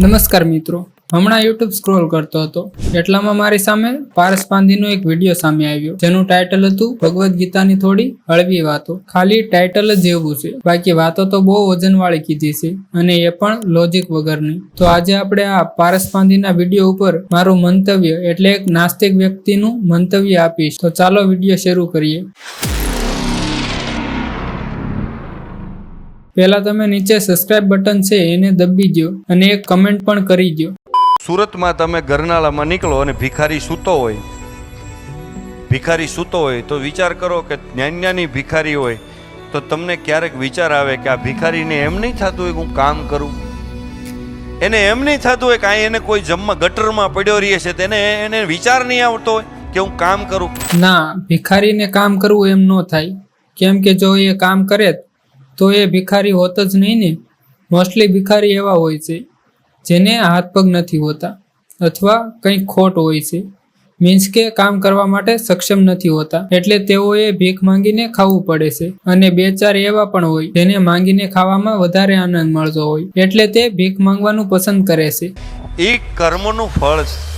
નમસ્કાર મિત્રો. હમણાં યુટ્યુબ સ્ક્રોલ કરતો હતો. એટલામાં મારી સામે પારસ પાંધીનો એક વીડિયો સામે આવ્યો. જેનું ટાઇટલ હતું ભગવદ્ ગીતાની થોડી હળવી વાતો. ખાલી ટાઇટલ જ એવું છે. બાકી વાતો તો બહુ વજનવાળી કીધી છે અને એ પણ લોજિક વગરની. તો આજે આપણે આ પારસ પાંધીના વીડિયો ઉપર મારું મંતવ્ય એટલે એક નાસ્તિક વ્યક્તિનું મંતવ્ય આપીશ. તો ચાલો વીડિયો શરૂ કરીએ. પહેલા તમે નીચે સબસ્ક્રાઇબ બટન છે એને દબી દો અને એક કમેન્ટ પણ કરી દો સુરતમાં તમે ગરનાળામાં નીકળો અને ભિખારી સૂતો હોય. ભિખારી સૂતો હોય તો વિચાર કરો કે જ્ઞાનજ્ઞાની ભિખારી હોય તો તમને ક્યારેક વિચાર આવે કે આ ભિખારીને એમ નહીં થતું હોય હું કામ કરું. એને એમ નહીં થતું હોય કે આ એને કોઈ જમવા ગટરમાં પડ્યો રહીએ છે તેને એને વિચાર નહીં આવતો હોય કે હું કામ કરું. ના ભિખારીને કામ કરવું એમ ન થાય. કેમ કે જો એ કામ કરે તો એ ભિખારી હોત જ નહીં ને? મોસ્ટલી ભિખારી એવા હોય છે જેને હાથ પગ નથી હોતા અથવા કંઈક ખોટ હોય છે. મીન્સ કે કામ કરવા માટે સક્ષમ નથી હોતા. એટલે તેઓએ ભીખ માંગીને ખાવું પડે છે. અને બે ચાર એવા પણ હોય જેને માંગીને ખાવામાં વધારે આનંદ મળતો હોય. એટલે તે ભીખ માંગવાનું પસંદ કરે છે. એ કર્મનું ફળ છે.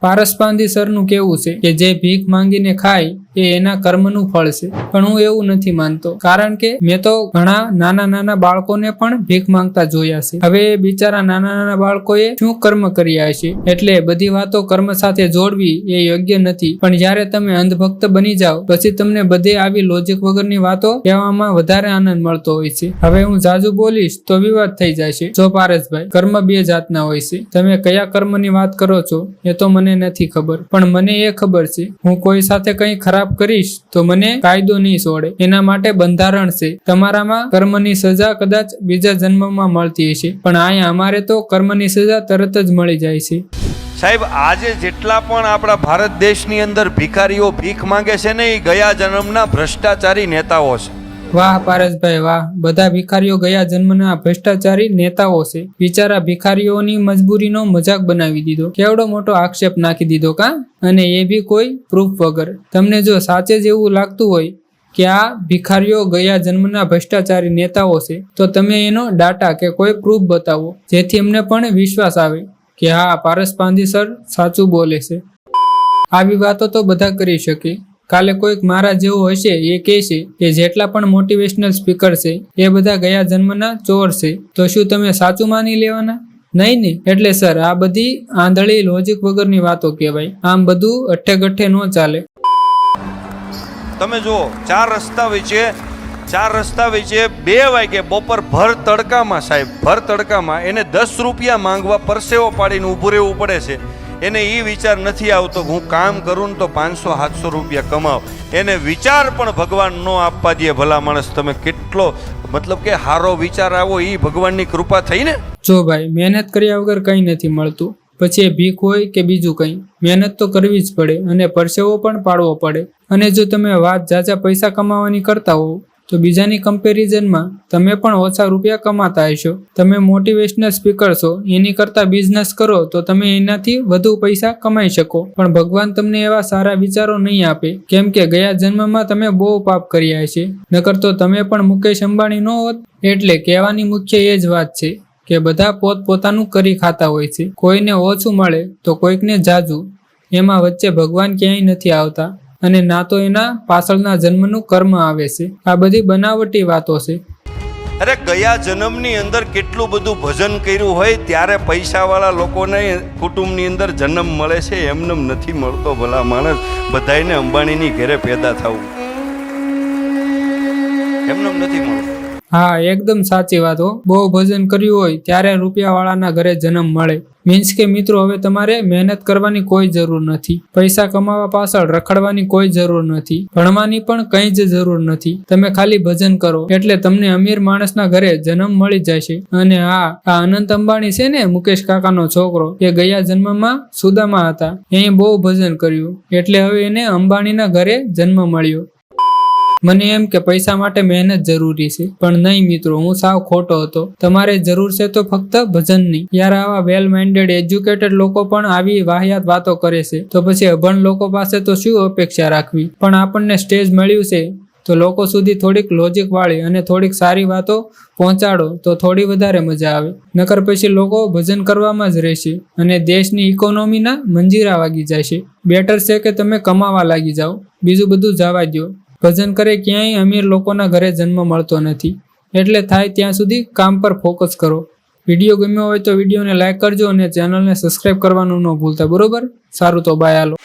પારસપાંધી સરનું કેવું છે કે જે ભીખ માંગીને ખાય એ એના કર્મનું ફળ છે. પણ હું એવું નથી માનતો. કારણ કે મેં તો ઘણા નાના નાના બાળકોને પણ ભીખ માંગતા જોયા છે. હવે બિચારા નાના નાના બાળકોએ શું કર્મ કર્યા છે એટલે બધી વાતો કર્મ સાથે જોડવી એ યોગ્ય નથી. પણ જ્યારે તમે અંધભક્ત બની જાઓ, પછી તમને બધે આવી લોજિક વગરની વાતો કહેવામાં વધારે આનંદ મળતો હોય છે. હવે હું જાજુ બોલીશ તો વિવાદ થઈ જાય છે જો પારસભાઈ, કર્મ બે જાતના હોય છે. તમે કયા કર્મની વાત કરો છો એ તો મને નથી ખબર. પણ મને એ ખબર છે, હું કોઈ સાથે કંઈ ખરાબ કરીશ તો મને કાયદો નહીં છોડે એના માટે બંધારણ છે. તમારામાં કર્મની સજા કદાચ બીજા જન્મમાં મળતી હશે. પણ અહીંયા અમારે તો કર્મની સજા તરત જ મળી જાય છે. સાહેબ, આજે જેટલા પણ આપણા ભારત દેશની અંદર ભિખારીઓ ભીખ માંગે છે ને એ ગયા જન્મના ભ્રષ્ટાચારી નેતાઓ છે. વાહ પારસભાઈ, વાહ. બધા ભિખારીઓ ગયા જન્મના ભ્રષ્ટાચારી નેતાઓ છે. બિચારા ભિખારીઓની મજબૂરીનો મજાક બનાવી દીધો. કેવડો મોટો આક્ષેપ નાખી દીધો કા? અને એ બી કોઈ પ્રૂફ વગર. તમને જો સાચે જ એવું લાગતું હોય કે આ ભિખારીઓ ગયા જન્મના ભ્રષ્ટાચારી નેતાઓ છે, તો તમે એનો ડાટા કે કોઈ પ્રૂફ બતાવો. જેથી અમને પણ વિશ્વાસ આવે કે હા, પારસ પાંધી સર સાચું બોલે છે. આવી વાતો તો બધા કરી શકે. કાલે કોઈક મારા જેવો હશે એ કહેશે કે જેટલા પણ મોટિવેશનલ સ્પીકર છે, એ બધા ગયા જન્મના ચોર છે. તો શું તમે સાચું માની લેવાના? નહીં ને. એટલે સર, આ બધી આંધળી લોજિક વગરની વાતો કહેવાય. આમ બધું અઠ્ઠે ગઠ્ઠે ન ચાલે. તમે જુઓ, ચાર રસ્તા વચ્ચે ચાર રસ્તા વચ્ચે બે વાગે બપોર ભર તડકામાં સાહેબ, ભર તડકામાં એને દસ રૂપિયા માંગવા પરસેવો પાડીને ઊભું રહેવું પડે છે. એને એ વિચાર નથી આવતો હું કામ કરું ને તો પાંચસો, સાતસો રૂપિયા કમાવ. એને વિચાર પણ ભગવાન ન આપવા દે ભલા માણસ. તમે કેટલો, મતલબ કે હારો વિચાર આવો એ ભગવાનની કૃપા થઈ ને જો ભાઈ, મહેનત કર્યા વગર કંઈ નથી મળતું. પછી એ ભીખ હોય કે બીજું કંઈ? મહેનત તો કરવી જ પડે અને પરસેવો પણ પાડવો પડે. અને જો તમે વાત જાજા પૈસા કમાવાની કરતા હો તો બીજાની કમ્પેરિઝનમાં તમે પણ ઓછા રૂપિયા કમાતા હશો. તમે મોટિવેશનલ સ્પીકર છો, એની કરતાં બિઝનેસ કરો તો તમે એનાથી વધુ પૈસા કમાઈ શકો. પણ ભગવાન તમને એવા સારા વિચારો નહીં આપે. કેમ કે ગયા જન્મમાં તમે બહુ પાપ કર્યા છે નકર તો તમે પણ મુકેશ અંબાણી ન હોત. એટલે કહેવાની મુખ્ય એ જ વાત છે કે બધા પોત પોતાનું કરી ખાતા હોય છે. કોઈને ઓછું મળે તો કોઈકને જાજુ. એમાં વચ્ચે ભગવાન ક્યાંય નથી આવતા. અને ના તો એના પાછળના જન્મનું કર્મ આવે છે. આ બધી બનાવટી વાતો છે. અરે ગયા જન્મની અંદર કેટલું બધું ભજન કર્યું હોય ત્યારે પૈસાવાળા લોકોને કુટુંબની અંદર જન્મ મળે છે એમને નથી મળતો ભલા માણસ. બધાને અંબાણીની ઘેરે પેદા થવું. એમને નથી મળતું. હા, એકદમ સાચી વાત હો. બહુ ભજન કર્યું હોય ત્યારે રૂપિયાવાળાના ઘરે જન્મ મળે. મીન્સ કે મિત્રો, હવે તમારે મહેનત કરવાની કોઈ જરૂર નથી. પૈસા કમાવા પાછળ રખડવાની કોઈ જરૂર નથી. ભણવાની પણ કંઈ જ જરૂર નથી. તમે ખાલી ભજન કરો એટલે તમને અમીર માણસના ઘરે જન્મ મળી જશે. અને હા, આ અનંત અંબાણી છે ને, મુકેશ કાકાનો છોકરો, એ ગયા જન્મમાં સુદામા હતા. એ બહુ ભજન કર્યું. એટલે હવે એને અંબાણીના ઘરે જન્મ મળ્યો. મને એમ કે પૈસા માટે મહેનત જરૂરી છે. પણ નહીં મિત્રો, હું સાવ ખોટો હતો. તમારે જરૂર છે તો ફક્ત ભજનની યાર આવા વેલ માઇન્ડેડ એજ્યુકેટેડ લોકો પણ આવી વાહિયાત વાતો કરે છે. તો પછી અભણ લોકો પાસે તો શું અપેક્ષા રાખવી? પણ આપણને સ્ટેજ મળ્યું છે. તો લોકો સુધી થોડીક લોજિક વાળી અને થોડીક સારી વાતો પહોંચાડો, તો થોડી વધારે મજા આવે. નકર પછી લોકો ભજન કરવામાં જ રહેશે અને દેશની ઇકોનોમીના મંજીરા વાગી જાય છે. બેટર છે કે તમે કમાવા લાગી જાઓ. બીજું બધું જવા દો ભજન કરે ક્યાંય અમીર લોકોના ઘરે જન્મ મળતો નથી. એટલે થાય ત્યાં સુધી કામ પર ફોકસ કરો. વીડિયો ગમ્યો હોય તો વિડીયોને લાઇક કરજો અને ચેનલને સબસ્ક્રાઈબ કરવાનું ન ભૂલતા. બરોબર? સારું તો બાય હાલો.